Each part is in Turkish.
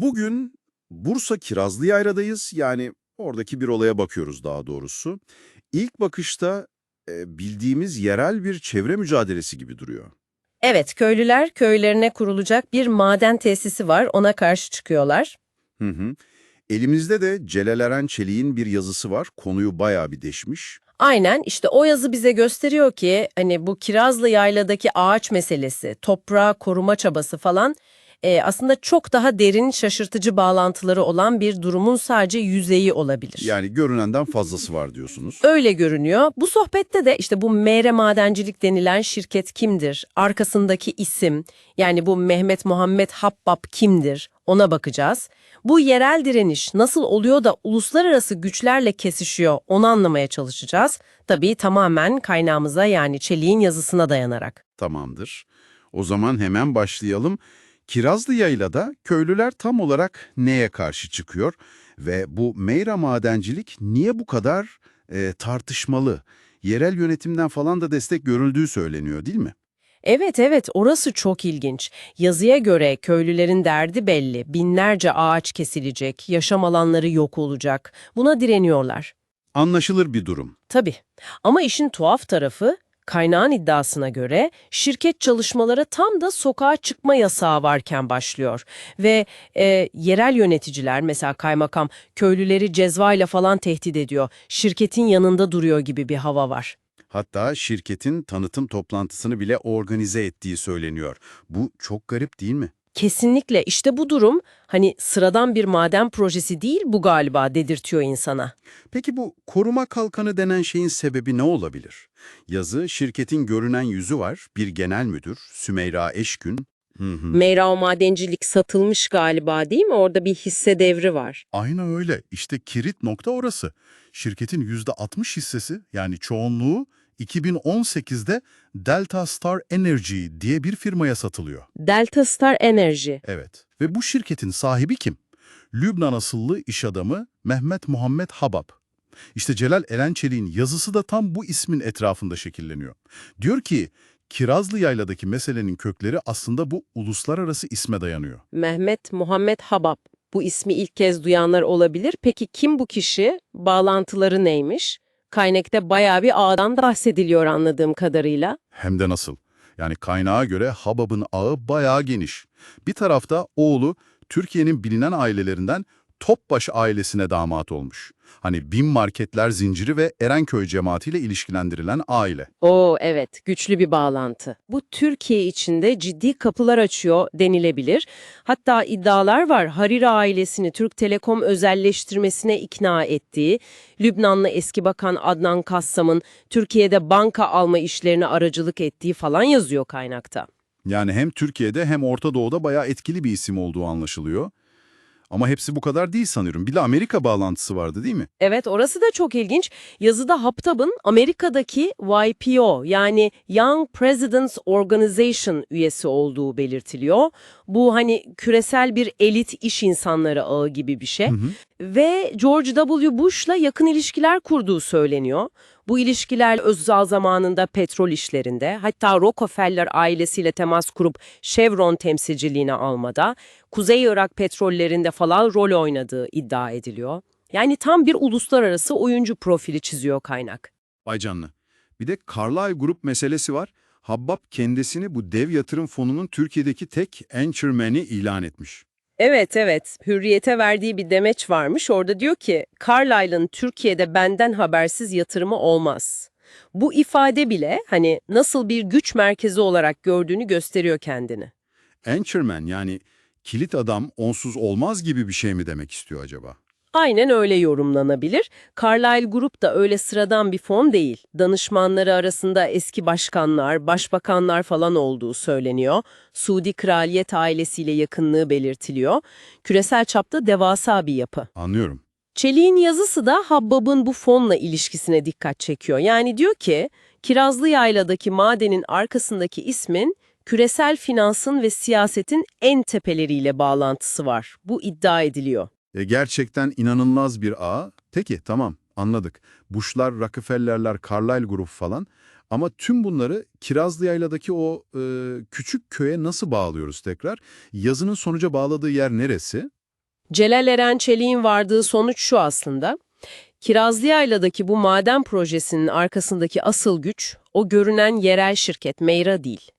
Bugün Bursa Kirazlı Yayla'dayız. Yani oradaki bir olaya bakıyoruz daha doğrusu. İlk bakışta e, bildiğimiz yerel bir çevre mücadelesi gibi duruyor. Evet, köylüler köylerine kurulacak bir maden tesisi var, ona karşı çıkıyorlar. Hı hı. Elimizde de Celal Eren Çelik'in bir yazısı var. Konuyu bayağı bir deşmiş. Aynen işte o yazı bize gösteriyor ki hani bu Kirazlı Yayla'daki ağaç meselesi, toprağı koruma çabası falan e, aslında çok daha derin şaşırtıcı bağlantıları olan bir durumun sadece yüzeyi olabilir. Yani görünenden fazlası var diyorsunuz. Öyle görünüyor. Bu sohbette de işte bu Meyre Madencilik denilen şirket kimdir? Arkasındaki isim, yani bu Mehmet Muhammed Habbab kimdir? Ona bakacağız. Bu yerel direniş nasıl oluyor da uluslararası güçlerle kesişiyor onu anlamaya çalışacağız. Tabii tamamen kaynağımıza yani Çelik'in yazısına dayanarak. Tamamdır. O zaman hemen başlayalım. Kirazlı Yayla'da köylüler tam olarak neye karşı çıkıyor ve bu meyra madencilik niye bu kadar e, tartışmalı? Yerel yönetimden falan da destek görüldüğü söyleniyor değil mi? Evet evet orası çok ilginç. Yazıya göre köylülerin derdi belli. Binlerce ağaç kesilecek, yaşam alanları yok olacak. Buna direniyorlar. Anlaşılır bir durum. Tabii. Ama işin tuhaf tarafı kaynağın iddiasına göre şirket çalışmalara tam da sokağa çıkma yasağı varken başlıyor. Ve e, yerel yöneticiler mesela kaymakam köylüleri cezvayla falan tehdit ediyor. Şirketin yanında duruyor gibi bir hava var. Hatta şirketin tanıtım toplantısını bile organize ettiği söyleniyor. Bu çok garip değil mi? Kesinlikle işte bu durum hani sıradan bir maden projesi değil bu galiba dedirtiyor insana. Peki bu koruma kalkanı denen şeyin sebebi ne olabilir? Yazı şirketin görünen yüzü var, bir genel müdür, Sümeyra Eşgün. Hı madencilik satılmış galiba değil mi? Orada bir hisse devri var. Aynen öyle. İşte kilit nokta orası. Şirketin %60 hissesi yani çoğunluğu 2018'de Delta Star Energy diye bir firmaya satılıyor. Delta Star Energy. Evet. Ve bu şirketin sahibi kim? Lübnan asıllı iş adamı Mehmet Muhammed Habab. İşte Celal Erençelik'in yazısı da tam bu ismin etrafında şekilleniyor. Diyor ki, Kirazlı Yayla'daki meselenin kökleri aslında bu uluslararası isme dayanıyor. Mehmet Muhammed Habab. Bu ismi ilk kez duyanlar olabilir. Peki kim bu kişi? Bağlantıları neymiş? Kaynakta bayağı bir ağdan bahsediliyor anladığım kadarıyla. Hem de nasıl? Yani kaynağa göre Habab'ın ağı bayağı geniş. Bir tarafta oğlu Türkiye'nin bilinen ailelerinden Topbaş ailesine damat olmuş. Hani Bin Marketler zinciri ve Erenköy cemaatiyle ilişkilendirilen aile. Oo evet, güçlü bir bağlantı. Bu Türkiye içinde ciddi kapılar açıyor denilebilir. Hatta iddialar var Hariri ailesini Türk Telekom özelleştirmesine ikna ettiği, Lübnanlı eski bakan Adnan Kassam'ın Türkiye'de banka alma işlerine aracılık ettiği falan yazıyor kaynakta. Yani hem Türkiye'de hem Orta Doğu'da bayağı etkili bir isim olduğu anlaşılıyor. Ama hepsi bu kadar değil sanıyorum. Bir de Amerika bağlantısı vardı değil mi? Evet orası da çok ilginç. Yazıda Haptab'ın Amerika'daki YPO yani Young Presidents Organization üyesi olduğu belirtiliyor. Bu hani küresel bir elit iş insanları ağı gibi bir şey. Hı hı. Ve George W. Bush'la yakın ilişkiler kurduğu söyleniyor. Bu ilişkiler Özal zamanında petrol işlerinde, hatta Rockefeller ailesiyle temas kurup Chevron temsilciliğine almada, Kuzey Irak petrollerinde falan rol oynadığı iddia ediliyor. Yani tam bir uluslararası oyuncu profili çiziyor kaynak. Vay canına. Bir de Carlyle Group meselesi var. Habbab kendisini bu dev yatırım fonunun Türkiye'deki tek anchorman'i ilan etmiş. Evet evet, Hürriyet'e verdiği bir demeç varmış. Orada diyor ki, Carlyle'ın Türkiye'de benden habersiz yatırımı olmaz. Bu ifade bile hani nasıl bir güç merkezi olarak gördüğünü gösteriyor kendini. Anchorman yani kilit adam onsuz olmaz gibi bir şey mi demek istiyor acaba? Aynen öyle yorumlanabilir. Carlyle Group da öyle sıradan bir fon değil. Danışmanları arasında eski başkanlar, başbakanlar falan olduğu söyleniyor. Suudi kraliyet ailesiyle yakınlığı belirtiliyor. Küresel çapta devasa bir yapı. Anlıyorum. Çelik'in yazısı da Habbab'ın bu fonla ilişkisine dikkat çekiyor. Yani diyor ki, Kirazlı Yayla'daki madenin arkasındaki ismin küresel finansın ve siyasetin en tepeleriyle bağlantısı var. Bu iddia ediliyor. E, gerçekten inanılmaz bir ağ. Peki tamam anladık. Bush'lar, Rockefeller'ler, Carlyle Group falan. Ama tüm bunları Kirazlı Yayla'daki o e, küçük köye nasıl bağlıyoruz tekrar? Yazının sonuca bağladığı yer neresi? Celal Eren Çelik'in vardığı sonuç şu aslında. Kirazlıyayladaki bu maden projesinin arkasındaki asıl güç o görünen yerel şirket Meyra değil.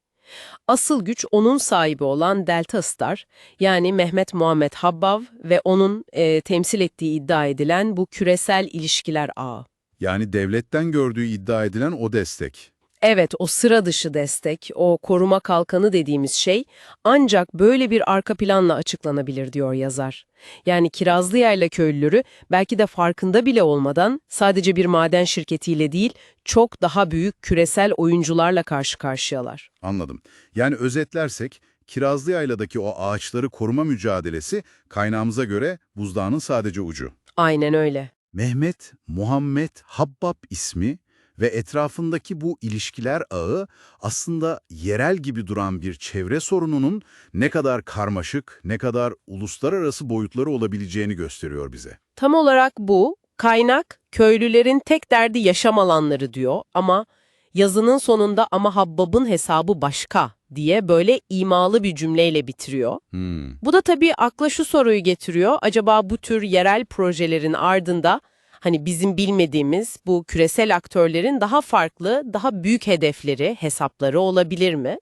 Asıl güç onun sahibi olan Delta Star yani Mehmet Muhammed Habbav ve onun e, temsil ettiği iddia edilen bu küresel ilişkiler ağı. Yani devletten gördüğü iddia edilen o destek. Evet, o sıra dışı destek, o koruma kalkanı dediğimiz şey ancak böyle bir arka planla açıklanabilir diyor yazar. Yani Kirazlıyayla köylüleri belki de farkında bile olmadan sadece bir maden şirketiyle değil, çok daha büyük küresel oyuncularla karşı karşıyalar. Anladım. Yani özetlersek Kirazlıyayladaki o ağaçları koruma mücadelesi kaynağımıza göre buzdağının sadece ucu. Aynen öyle. Mehmet Muhammed Habbab ismi ve etrafındaki bu ilişkiler ağı aslında yerel gibi duran bir çevre sorununun ne kadar karmaşık, ne kadar uluslararası boyutları olabileceğini gösteriyor bize. Tam olarak bu, kaynak köylülerin tek derdi yaşam alanları diyor ama yazının sonunda ama Habbab'ın hesabı başka diye böyle imalı bir cümleyle bitiriyor. Hmm. Bu da tabii akla şu soruyu getiriyor. Acaba bu tür yerel projelerin ardında hani bizim bilmediğimiz bu küresel aktörlerin daha farklı, daha büyük hedefleri, hesapları olabilir mi?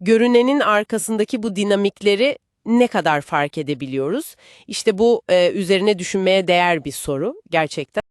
Görünenin arkasındaki bu dinamikleri ne kadar fark edebiliyoruz? İşte bu e, üzerine düşünmeye değer bir soru gerçekten.